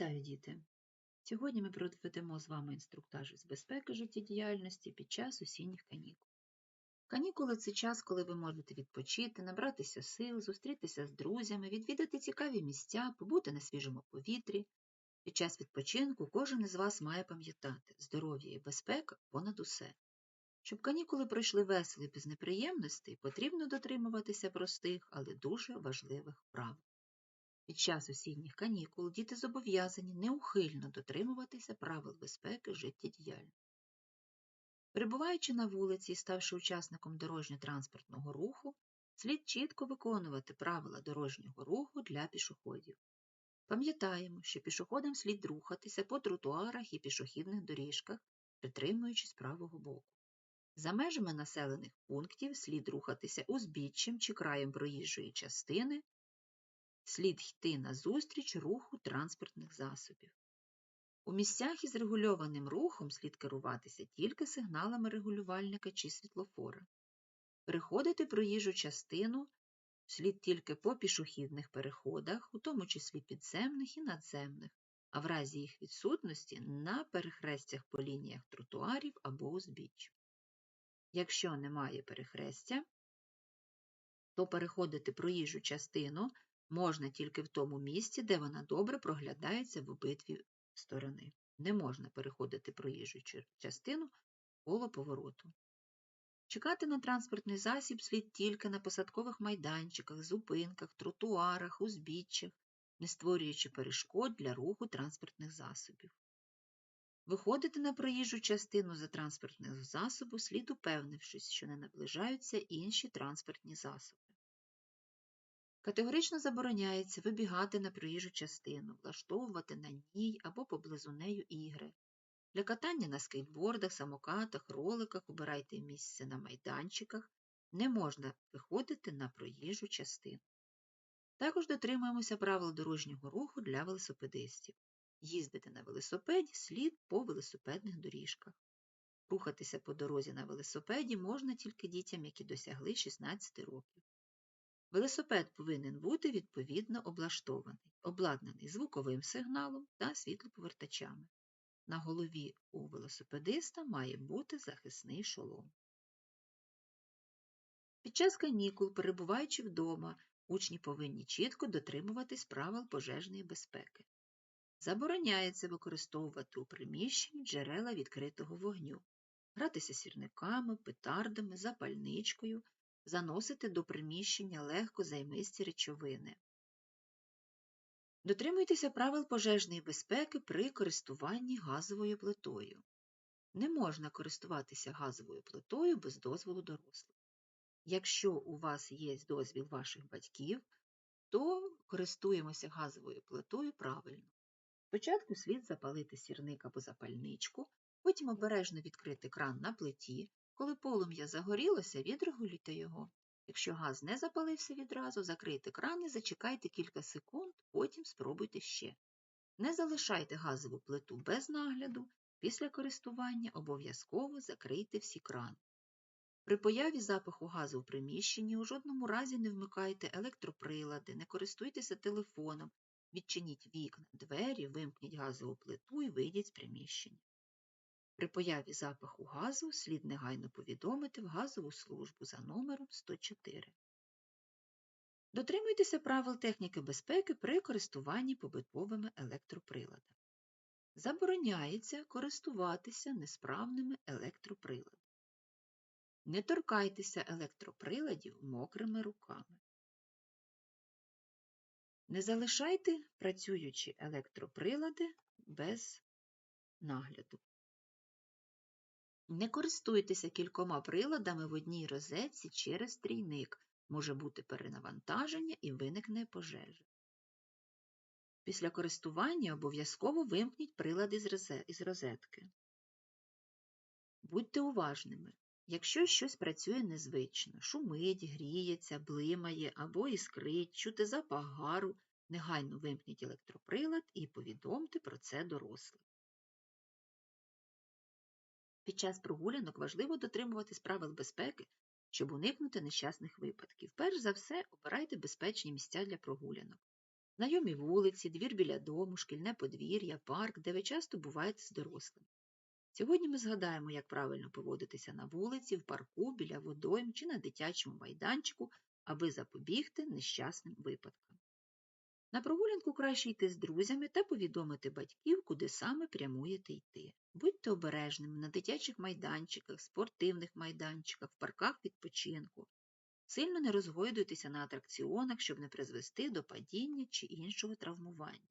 Вітаю, діти! Сьогодні ми проведемо з вами інструктаж з безпеки життєдіяльності під час осінніх канікул. Канікули це час, коли ви можете відпочити, набратися сил, зустрітися з друзями, відвідати цікаві місця, побути на свіжому повітрі. Під час відпочинку кожен із вас має пам'ятати здоров'я і безпека понад усе. Щоб канікули пройшли весело і без неприємностей, потрібно дотримуватися простих, але дуже важливих правил. Під час осінніх канікул діти зобов'язані неухильно дотримуватися правил безпеки життєдіяльності. Перебуваючи на вулиці і ставши учасником дорожньо-транспортного руху, слід чітко виконувати правила дорожнього руху для пішоходів. Пам'ятаємо, що пішоходам слід рухатися по тротуарах і пішохідних доріжках, притримуючись правого боку. За межами населених пунктів слід рухатися узбіччям чи краєм проїжджої частини, слід йти назустріч руху транспортних засобів. У місцях із регульованим рухом слід керуватися тільки сигналами регулювальника чи світлофора. Переходити проїжджу частину слід тільки по пішохідних переходах, у тому числі підземних і надземних, а в разі їх відсутності на перехрестях по лініях тротуарів або узбіч. Якщо немає перехрестя, то переходити проїжджу частину можна тільки в тому місці, де вона добре проглядається в обидві сторони. Не можна переходити проїжджу частину коло повороту. Чекати на транспортний засіб слід тільки на посадкових майданчиках, зупинках, тротуарах, узбіччях, не створюючи перешкод для руху транспортних засобів. Виходити на проїжджу частину за транспортного засобу слід упевнившись, що не наближаються інші транспортні засоби. Категорично забороняється вибігати на проїжджу частину, влаштовувати на ній або поблизу нею ігри. Для катання на скейтбордах, самокатах, роликах обирайте місце на майданчиках, не можна виходити на проїжджу частину. Також дотримуємося правил дорожнього руху для велосипедистів. Їздити на велосипеді слід по велосипедних доріжках. Рухатися по дорозі на велосипеді можна тільки дітям, які досягли 16 років. Велосипед повинен бути відповідно облаштований, обладнаний звуковим сигналом та світлоповертачами. На голові у велосипедиста має бути захисний шолом. Під час канікул, перебуваючи вдома, учні повинні чітко дотримуватись правил пожежної безпеки. Забороняється використовувати у приміщенні джерела відкритого вогню, гратися сірниками, петардами, запальничкою, заносити до приміщення легко займисті речовини. Дотримуйтеся правил пожежної безпеки при користуванні газовою плитою. Не можна користуватися газовою плитою без дозволу дорослих. Якщо у вас є дозвіл ваших батьків, то користуємося газовою плитою правильно. Спочатку слід запалити сірник або запальничку, потім обережно відкрити кран на плиті, коли полум'я загорілося, відрегулюйте його. Якщо газ не запалився відразу, закрийте кран і зачекайте кілька секунд, потім спробуйте ще. Не залишайте газову плиту без нагляду, після користування обов'язково закрийте всі крани. При появі запаху газу в приміщенні у жодному разі не вмикайте електроприлади, не користуйтеся телефоном, відчиніть вікна, двері, вимкніть газову плиту і вийдіть з приміщення. При появі запаху газу слід негайно повідомити в газову службу за номером 104. Дотримуйтеся правил техніки безпеки при користуванні побутовими електроприладами. Забороняється користуватися несправними електроприладами. Не торкайтеся електроприладів мокрими руками. Не залишайте працюючі електроприлади без нагляду. Не користуйтеся кількома приладами в одній розетці через трійник. Може бути перенавантаження і виникне пожежа. Після користування обов'язково вимкніть прилади із розетки. Будьте уважними. Якщо щось працює незвично, шумить, гріється, блимає або іскрить, чути запах гару, негайно вимкніть електроприлад і повідомте про це дорослих. Під час прогулянок важливо дотримуватись правил безпеки, щоб уникнути нещасних випадків. Перш за все, обирайте безпечні місця для прогулянок. знайомі вулиці, двір біля дому, шкільне подвір'я, парк, де ви часто буваєте з дорослими. Сьогодні ми згадаємо, як правильно поводитися на вулиці, в парку, біля водойм чи на дитячому майданчику, аби запобігти нещасним випадкам. На прогулянку краще йти з друзями та повідомити батьків, куди саме прямуєте йти. Будьте обережними на дитячих майданчиках, спортивних майданчиках, в парках відпочинку. Сильно не розгойдуйтеся на атракціонах, щоб не призвести до падіння чи іншого травмування.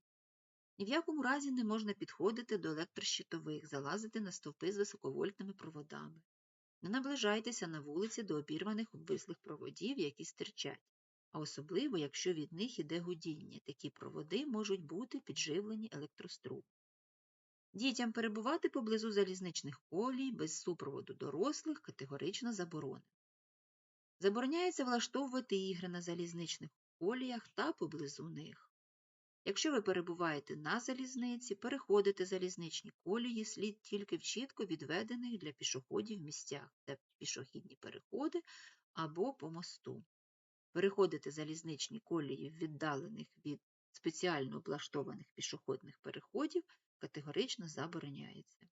Ні в якому разі не можна підходити до електрощитових, залазити на стовпи з високовольтними проводами. Не наближайтеся на вулиці до обірваних обвислих проводів, які стирчать, а особливо, якщо від них іде гудіння, такі проводи можуть бути підживлені електрострумом. Дітям перебувати поблизу залізничних колій без супроводу дорослих категорично заборонено. Забороняється влаштовувати ігри на залізничних коліях та поблизу них. Якщо ви перебуваєте на залізниці, переходите залізничні колії слід тільки в чітко відведених для пішоходів місцях, де пішохідні переходи або по мосту. Переходити залізничні колії віддалених від спеціально облаштованих пішохідних переходів категорично забороняється.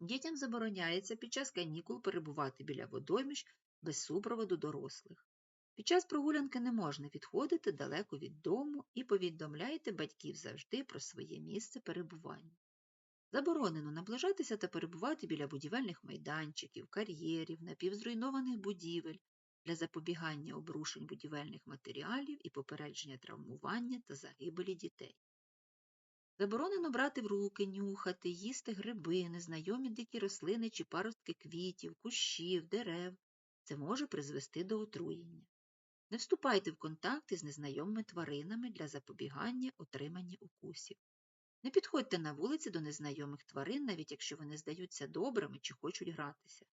Дітям забороняється під час канікул перебувати біля водойміж без супроводу дорослих. Під час прогулянки не можна відходити далеко від дому і повідомляйте батьків завжди про своє місце перебування. Заборонено наближатися та перебувати біля будівельних майданчиків, кар'єрів, напівзруйнованих будівель для запобігання обрушень будівельних матеріалів і попередження травмування та загибелі дітей. Заборонено брати в руки, нюхати, їсти гриби, незнайомі дикі рослини чи паростки квітів, кущів, дерев. Це може призвести до отруєння. Не вступайте в контакти з незнайомими тваринами для запобігання отримання укусів. Не підходьте на вулиці до незнайомих тварин, навіть якщо вони здаються добрими чи хочуть гратися.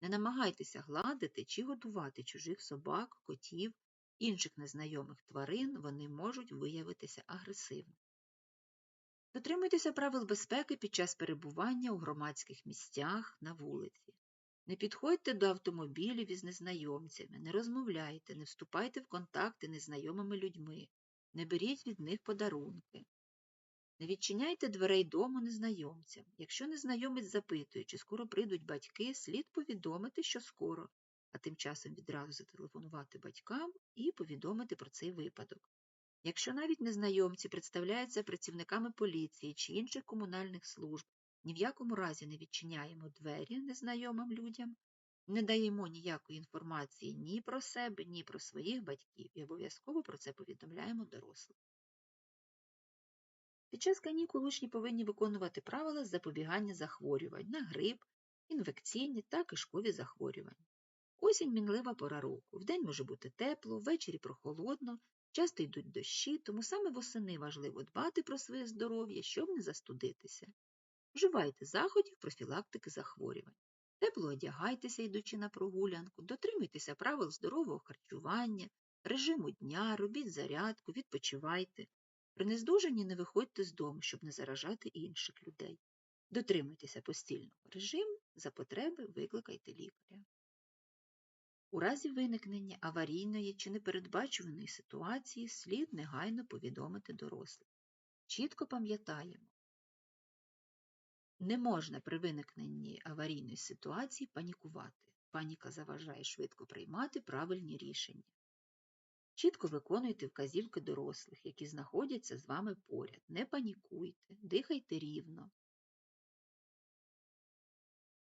Не намагайтеся гладити чи годувати чужих собак, котів, інших незнайомих тварин, вони можуть виявитися агресивними. Дотримуйтеся правил безпеки під час перебування у громадських місцях на вулиці. Не підходьте до автомобілів із незнайомцями, не розмовляйте, не вступайте в контакти незнайомими людьми, не беріть від них подарунки. Не відчиняйте дверей дому незнайомцям. Якщо незнайомець запитує, чи скоро прийдуть батьки, слід повідомити, що скоро, а тим часом відразу зателефонувати батькам і повідомити про цей випадок. Якщо навіть незнайомці представляються працівниками поліції чи інших комунальних служб, ні в якому разі не відчиняємо двері незнайомим людям, не даємо ніякої інформації ні про себе, ні про своїх батьків і обов'язково про це повідомляємо дорослим. Під час канікул учні повинні виконувати правила запобігання захворювань на грип, інфекційні та кишкові захворювання. Осінь мінлива пора року. Вдень може бути тепло, ввечері прохолодно, часто йдуть дощі, тому саме восени важливо дбати про своє здоров'я, щоб не застудитися. Вживайте заходів профілактики захворювань. Тепло одягайтеся, йдучи на прогулянку, дотримуйтеся правил здорового харчування, режиму дня, робіть зарядку, відпочивайте. При нездужанні не виходьте з дому, щоб не заражати інших людей. Дотримуйтеся постільного режиму, за потреби викликайте лікаря. У разі виникнення аварійної чи непередбачуваної ситуації слід негайно повідомити дорослих. Чітко пам'ятаємо, не можна при виникненні аварійної ситуації панікувати. Паніка заважає швидко приймати правильні рішення. Чітко виконуйте вказівки дорослих, які знаходяться з вами поряд. Не панікуйте, дихайте рівно.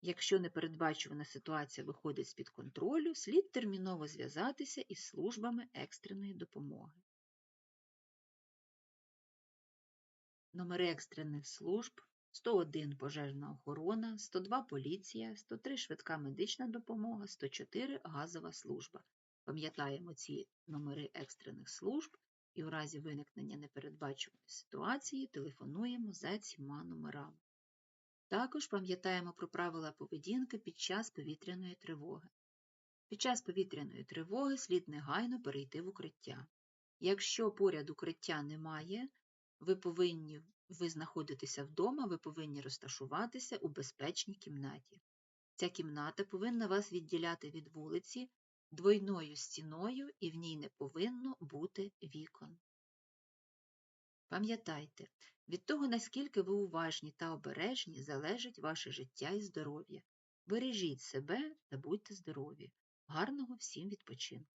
Якщо непередбачувана ситуація виходить з-під контролю, слід терміново зв'язатися із службами екстреної допомоги. Номери екстрених служб 101 пожежна охорона, 102 поліція, 103 швидка медична допомога, 104 газова служба. Пам'ятаємо ці номери екстрених служб і у разі виникнення непередбачуваної ситуації телефонуємо за цими номерами. Також пам'ятаємо про правила поведінки під час повітряної тривоги. Під час повітряної тривоги слід негайно перейти в укриття. Якщо поряд укриття немає, ви повинні ви знаходитеся вдома, ви повинні розташуватися у безпечній кімнаті. Ця кімната повинна вас відділяти від вулиці двойною стіною і в ній не повинно бути вікон. Пам'ятайте, від того, наскільки ви уважні та обережні, залежить ваше життя і здоров'я. Бережіть себе та будьте здорові. Гарного всім відпочинку!